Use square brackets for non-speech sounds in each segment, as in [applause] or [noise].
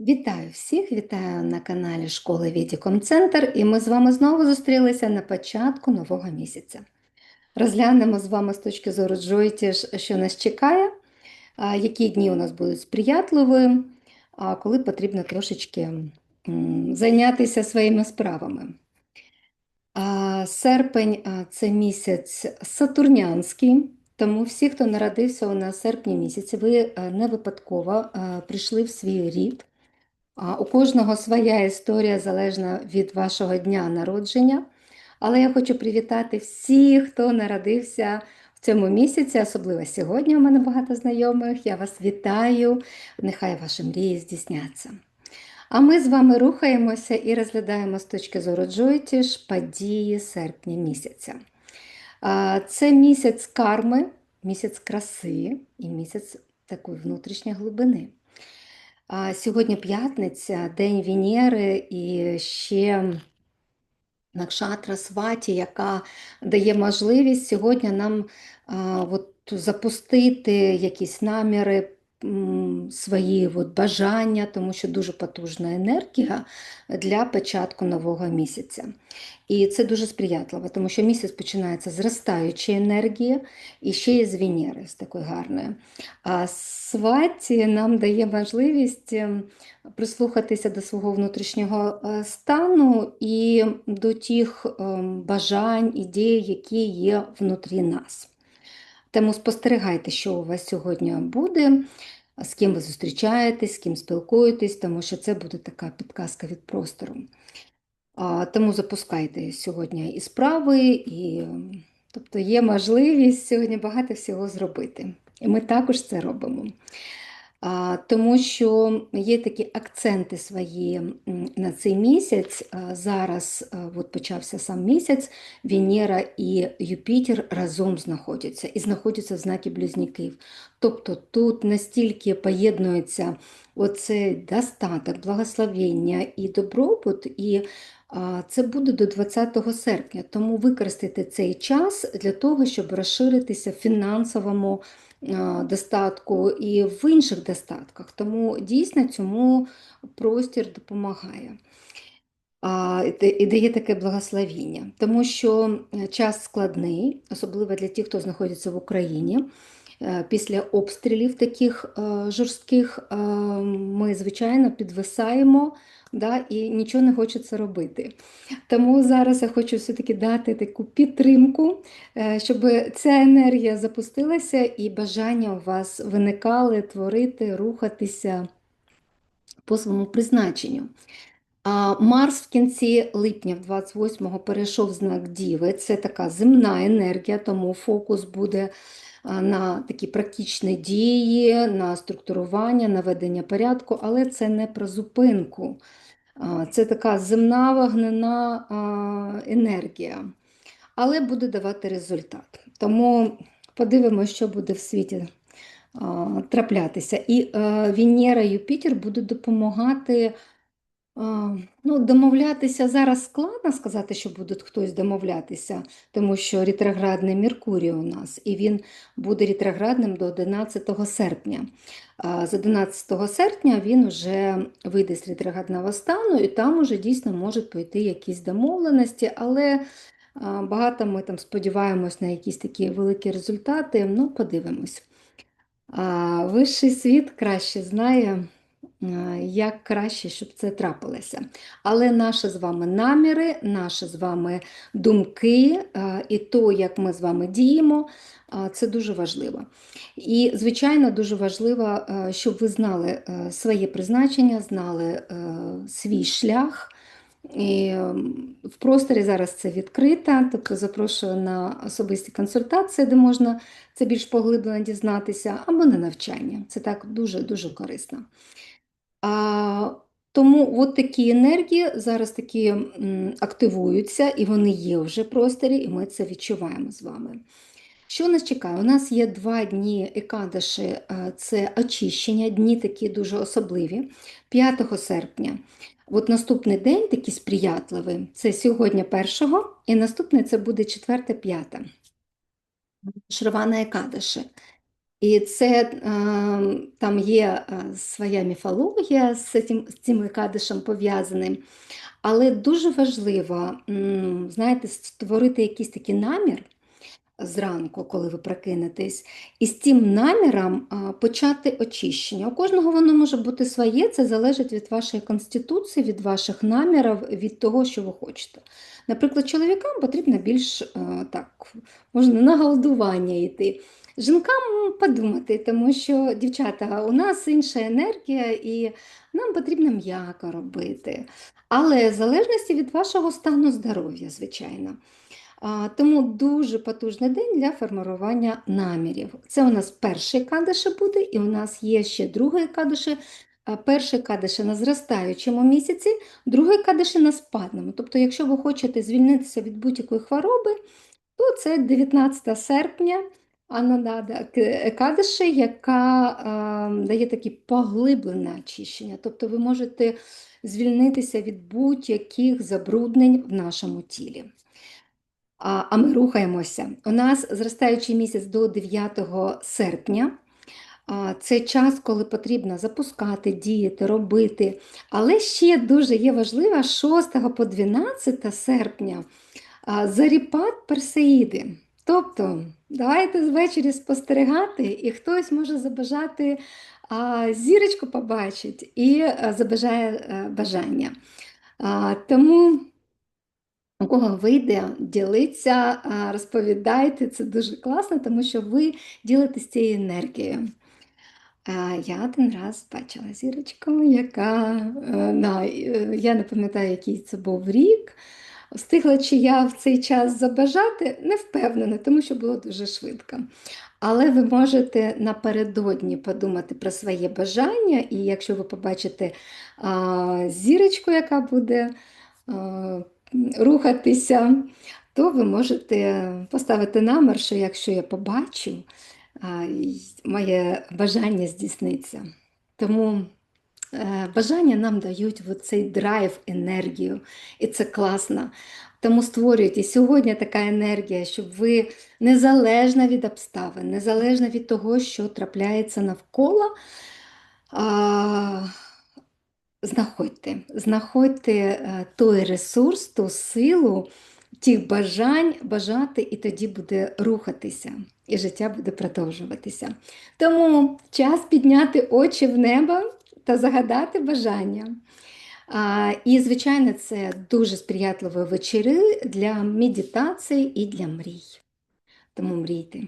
Вітаю всіх, вітаю на каналі Школи Відіком Центр, і ми з вами знову зустрілися на початку нового місяця. Розглянемо з вами з точки зору Джойтіш, що нас чекає, які дні у нас будуть сприятливі, коли потрібно трошечки зайнятися своїми справами. Серпень це місяць сатурнянський, тому всі, хто народився у нас серпні місяці, ви не випадково прийшли в свій рід. У кожного своя історія залежна від вашого дня народження. Але я хочу привітати всіх, хто народився в цьому місяці, особливо сьогодні. У мене багато знайомих. Я вас вітаю. Нехай ваші мрії здійсняться. А ми з вами рухаємося і розглядаємо з точки зору Джойтіш події серпня місяця. Це місяць карми, місяць краси і місяць такої внутрішньої глибини. Сьогодні п'ятниця, День Венери і ще Накшатра Сваті, яка дає можливість сьогодні нам от, запустити якісь наміри, свої от, бажання, тому що дуже потужна енергія для початку нового місяця. І це дуже сприятливо, тому що місяць починається з зростаючої енергії і ще є з Венери, з такої гарної. А сваті нам дає можливість ем, прислухатися до свого внутрішнього е, стану і до тих ем, бажань, ідей, які є внутрі нас. Тому спостерігайте, що у вас сьогодні буде, з ким ви зустрічаєтесь, з ким спілкуєтесь, тому що це буде така підказка від простору. Тому запускайте сьогодні і справи, і тобто є можливість сьогодні багато всього зробити. І ми також це робимо. Тому що є такі акценти свої на цей місяць. Зараз от почався сам місяць, Венера і Юпітер разом знаходяться і знаходяться в знакі близнюків. Тобто тут настільки поєднується оцей достаток, благословення і добробут, і це буде до 20 серпня. Тому використайте цей час для того, щоб розширитися в фінансовому достатку і в інших достатках. Тому дійсно цьому простір допомагає. І дає таке благословіння, тому що е, час складний, особливо для тих, хто знаходиться в Україні. Е, Після обстрілів таких е, жорстких е, ми, звичайно, підвисаємо да, і нічого не хочеться робити. Тому зараз я хочу все-таки дати таку підтримку, е, щоб ця енергія запустилася і бажання у вас виникали творити, рухатися по своєму призначенню. Марс в кінці липня, 28-го, перейшов знак Діви. Це така земна енергія, тому фокус буде на такі практичні дії, на структурування, на ведення порядку, але це не про зупинку. Це така земна вогнена енергія, але буде давати результат. Тому подивимося, що буде в світі траплятися. І а, Венера, Юпітер будуть допомагати. Ну, домовлятися зараз складно сказати, що буде хтось домовлятися, тому що ретроградний Меркурій у нас, і він буде ретроградним до 11 серпня. З 11 серпня він вже вийде з ретроградного стану, і там уже дійсно можуть пойти якісь домовленості, але багато ми там сподіваємось на якісь такі великі результати. Ну, подивимось. Вищий світ краще знає як краще, щоб це трапилося. Але наші з вами наміри, наші з вами думки е, і то, як ми з вами діємо, е, це дуже важливо. І, звичайно, дуже важливо, е, щоб ви знали е, своє призначення, знали е, свій шлях. І в просторі зараз це відкрито, тобто запрошую на особисті консультації, де можна це більш поглиблено дізнатися, або на навчання. Це так дуже-дуже корисно. А, тому от такі енергії зараз такі активуються, і вони є вже в просторі, і ми це відчуваємо з вами. Що нас чекає? У нас є два дні екадаші, це очищення, дні такі дуже особливі. 5 серпня. От наступний день такий сприятливий, це сьогодні першого, і наступний це буде 4-5. Шривана екадаші. І це е, там є е, своя міфологія з цим, кадишем пов'язаним. Але дуже важливо, знаєте, створити якийсь такий намір зранку, коли ви прокинетесь, і з цим наміром почати очищення. У кожного воно може бути своє, це залежить від вашої конституції, від ваших намірів, від того, що ви хочете. Наприклад, чоловікам потрібно більш так, можна на голодування йти. Жінкам подумати, тому що, дівчата, у нас інша енергія, і нам потрібно м'яко робити. Але в залежності від вашого стану здоров'я, звичайно. Тому дуже потужний день для формування намірів. Це у нас перший кадише буде, і у нас є ще другий кадише. Перший кадише на зростаючому місяці, другий кадише на спадному. Тобто, якщо ви хочете звільнитися від будь-якої хвороби, то це 19 серпня Анадада Кадише, яка а, дає таке поглиблене очищення. Тобто ви можете звільнитися від будь-яких забруднень в нашому тілі. А, а ми рухаємося. У нас зростаючий місяць до 9 серпня. Це час, коли потрібно запускати, діяти, робити. Але ще дуже є важливо 6 по 12 серпня заріпат Персеїди. Тобто, давайте ввечері спостерігати, і хтось може забажати а, зірочку побачить і а, забажає а, бажання. А, Тому. У кого вийде, ділиться, розповідайте, це дуже класно, тому що ви ділитесь цією енергією. Я один раз бачила зірочку, яка, да, е, я не пам'ятаю, який це був рік. Встигла чи я в цей час забажати, не впевнена, тому що було дуже швидко. Але ви можете напередодні подумати про своє бажання, і якщо ви побачите а, зірочку, яка буде. А, рухатися, то ви можете поставити намір, що якщо я побачу, моє бажання здійсниться. Тому бажання нам дають цей драйв, енергію, і це класно. Тому створюйте сьогодні така енергія, щоб ви незалежно від обставин, незалежно від того, що трапляється навколо. Знаходьте, знаходьте е, той ресурс, ту силу, тих бажань бажати, і тоді буде рухатися, і життя буде продовжуватися. Тому час підняти очі в небо та загадати бажання. А, І, звичайно, це дуже сприятливі вечори для медитації і для мрій. Тому мрійте.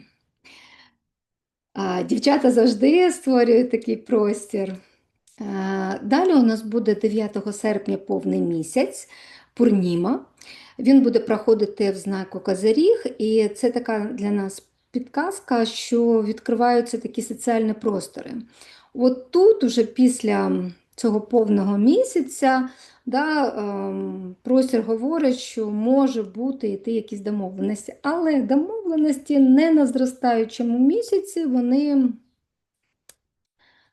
А, Дівчата завжди створюють такий простір. Е, далі у нас буде 9 серпня повний місяць, Пурніма. Він буде проходити в знаку Козиріг, і це така для нас підказка, що відкриваються такі соціальні простори. От тут, уже після цього повного місяця, да, ем, простір говорить, що може бути йти якісь домовленості, але домовленості не на зростаючому місяці, вони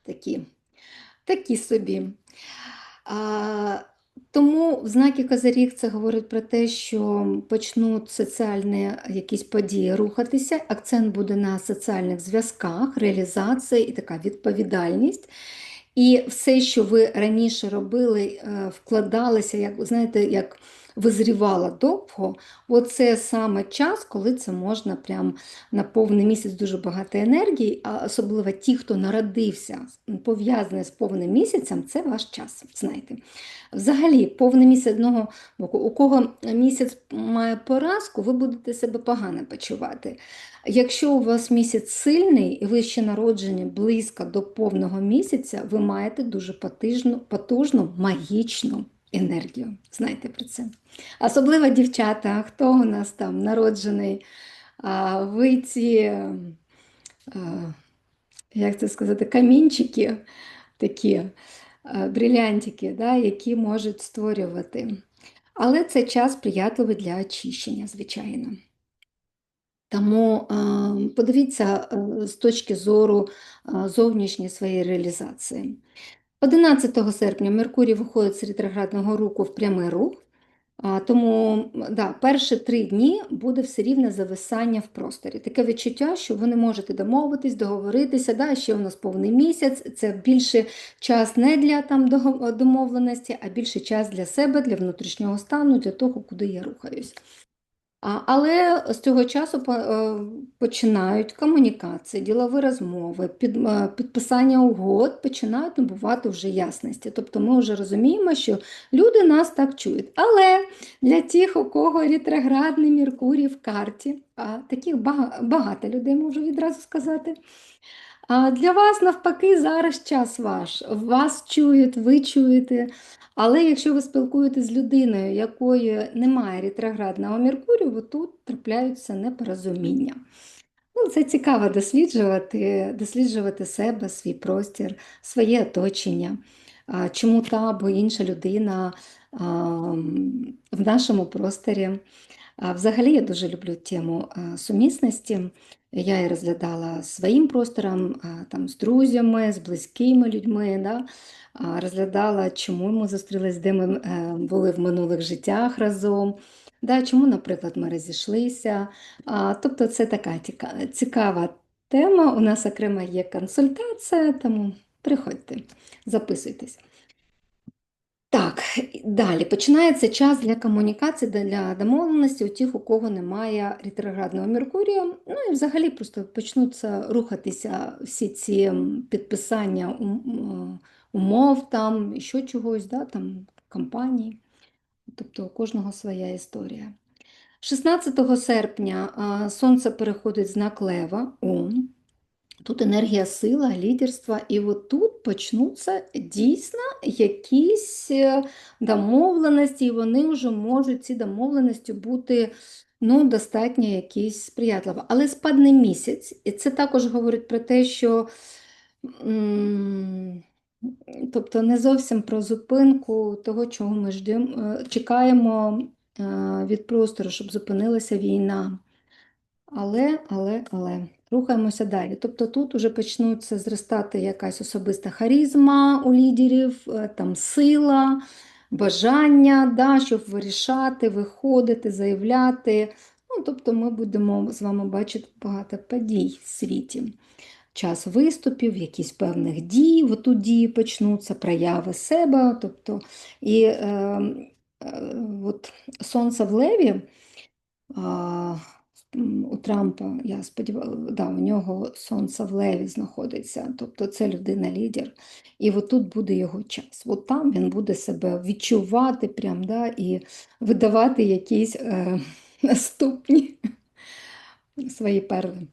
такі такі собі. Тому в знаки Казаріг це говорить про те, що почнуть соціальні якісь події рухатися, акцент буде на соціальних зв'язках, реалізації і така відповідальність. І все, що ви раніше робили, е, вкладалися, як знаєте, як визрівала довго, оце саме час, коли це можна прям на повний місяць дуже багато енергії, а особливо ті, хто народився, пов'язаний з повним місяцем, це ваш час. знаєте. Взагалі, повний місяць одного боку, у кого місяць має поразку, ви будете себе погано почувати. Якщо у вас місяць сильний і ви ще народжені близько до повного місяця, ви маєте дуже потужну, потужну магічну енергію. Знайте про це. Особливо дівчата, хто у нас там народжений, ви ці, а, як це сказати, камінчики такі, а, брилянтики, да, які можуть створювати. Але це час сприятливий для очищення, звичайно. Тому подивіться з точки зору зовнішньої своєї реалізації. 11 серпня Меркурій виходить з ретроградного руху в прямий рух. Тому да, перші три дні буде все рівне зависання в просторі. Таке відчуття, що ви не можете домовитись, договоритися. Да, ще у нас повний місяць. Це більше час не для там домовленості, а більше час для себе, для внутрішнього стану, для того, куди я рухаюсь. Але з цього часу е, починають комунікації, ділові розмови, е, підписання угод починають набувати вже ясності. Тобто ми вже розуміємо, що люди нас так чують. Але для тих, у кого ретроградний Меркурій в карті, а таких багато людей можу відразу сказати. А для вас навпаки зараз час ваш. Вас чують, ви чуєте. Але якщо ви спілкуєтесь з людиною, якої немає ретроградного Меркурію, тут трапляються непорозуміння. Ну, це цікаво досліджувати, досліджувати себе, свій простір, своє оточення, чому та або інша людина в нашому просторі. Взагалі я дуже люблю тему сумісності. Я її розглядала своїм простором, там, з друзями, з близькими людьми. Да? Розглядала, чому ми зустрілись, де ми е, були в минулих життях разом. Да, чому, наприклад, ми розійшлися. Тобто це така цікава тема. У нас окремо є консультація, тому приходьте, записуйтесь. Так, далі починається час для комунікації, для домовленості у тих, у кого немає ретроградного Меркурія. Ну і взагалі просто почнуться рухатися всі ці підписання е, умов, там, що чогось, да, там, компаній. Тобто у кожного своя історія. 16 серпня Сонце переходить в знак Лева. О, тут енергія сила, лідерства, і от тут почнуться дійсно якісь е, домовленості, і вони вже можуть ці домовленості бути ну, достатньо якісь сприятливі. Але спадне місяць, і це також говорить про те, що тобто не зовсім про зупинку того, чого ми ждемо, е, чекаємо е, від простору, щоб зупинилася війна. Але, але, але рухаємося далі. Тобто тут вже почнуться зростати якась особиста харизма у лідерів, е, там сила, бажання, да, щоб вирішати, виходити, заявляти. Ну, тобто ми будемо з вами бачити багато подій в світі. Час виступів, якісь певних дій, от дії почнуться, прояви себе. Тобто, і е, е, от Сонце в Леві. У Трампа, я сподіваюся, да, у нього сонце в леві знаходиться, тобто це людина-лідер. І от тут буде його час. От там він буде себе відчувати прям, да, і видавати якісь е, [laughs] наступні [laughs] свої перли.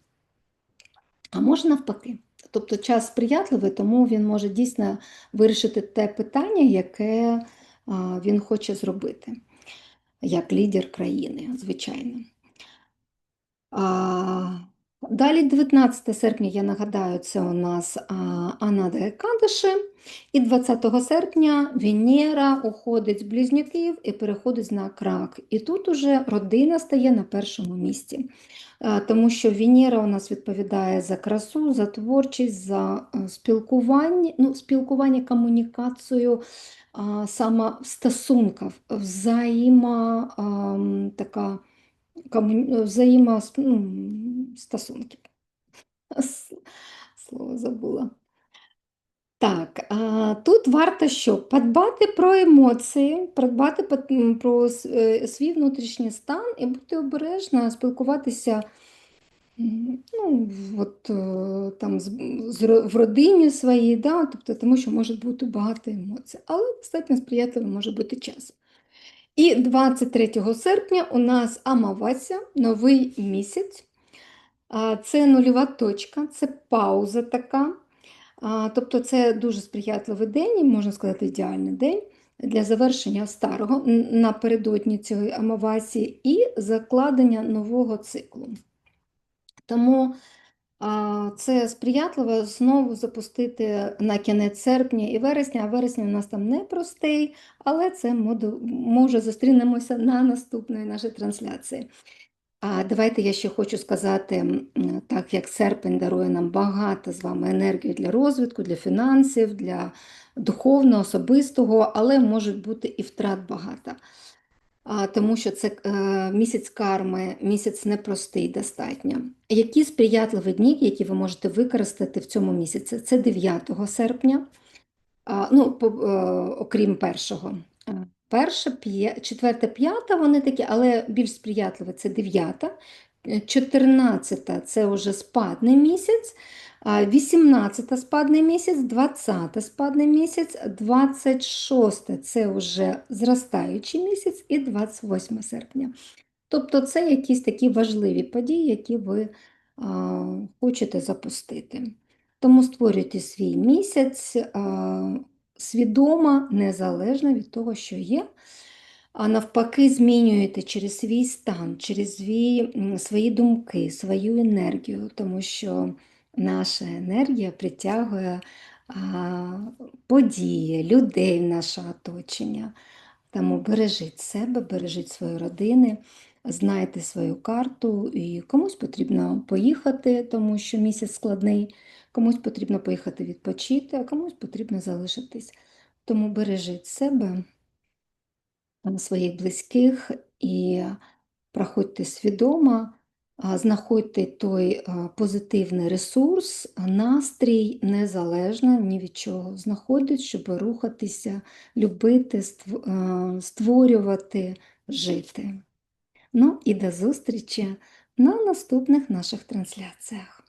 А може навпаки. Тобто час сприятливий, тому він може дійсно вирішити те питання, яке він хоче зробити, як лідер країни, звичайно. Далі 19 серпня, я нагадаю, це у нас Анада Екадиші. І 20 серпня Венера уходить з близнюків і переходить на крак. І тут уже родина стає на першому місці. Тому що Венера у нас відповідає за красу, за творчість, за е, спілкування, ну, спілкування, комунікацію, саме в стосунках, взаємо ам, така кому- взаємос- ну, Слово забула. Так, тут варто що? Подбати про емоції, подбати про е, свій внутрішній стан і бути обережно, спілкуватися ну, от, е, там, в родині своїй, да? Тобто, тому що може бути багато емоцій, але достатньо сприятливий може бути час. І 23 серпня у нас Амавася, новий місяць. Це нульова точка, це пауза така. Тобто це дуже сприятливий день, можна сказати, ідеальний день для завершення старого напередодні цієї Амавасії і закладення нового циклу. Тому це сприятливо знову запустити на кінець серпня і вересня, а вересня у нас там непростий, але це може зустрінемося на наступної нашій трансляції. А давайте я ще хочу сказати, так як серпень дарує нам багато з вами енергії для розвитку, для фінансів, для духовного, особистого, але може бути і втрат багато. Тому що це е, місяць карми, місяць непростий достатньо. Які сприятливі дні, які ви можете використати в цьому місяці? Це 9 серпня, ну, по, е, окрім. Е, Перше, п'є- четверте, п'яте, вони такі, але більш сприятливе це дев'ята. Е, 14 це вже спадний місяць, а 18 спадний місяць, 20 спадний місяць, 26 це вже зростаючий місяць і 28 серпня. Тобто це якісь такі важливі події, які ви а, хочете запустити. Тому створюйте свій місяць а, свідомо, незалежно від того, що є. А навпаки, змінюєте через свій стан, через свій, свої думки, свою енергію, тому що наша енергія притягує а, події, людей в наше оточення. Тому бережіть себе, бережіть свої родини, знайте свою карту, і комусь потрібно поїхати, тому що місяць складний, комусь потрібно поїхати відпочити, а комусь потрібно залишитись. Тому бережіть себе, своїх близьких і проходьте свідомо, знаходьте той позитивний ресурс, настрій незалежно ні від чого. Знаходить, щоб рухатися, любити, створювати, жити. Ну і до зустрічі на наступних наших трансляціях.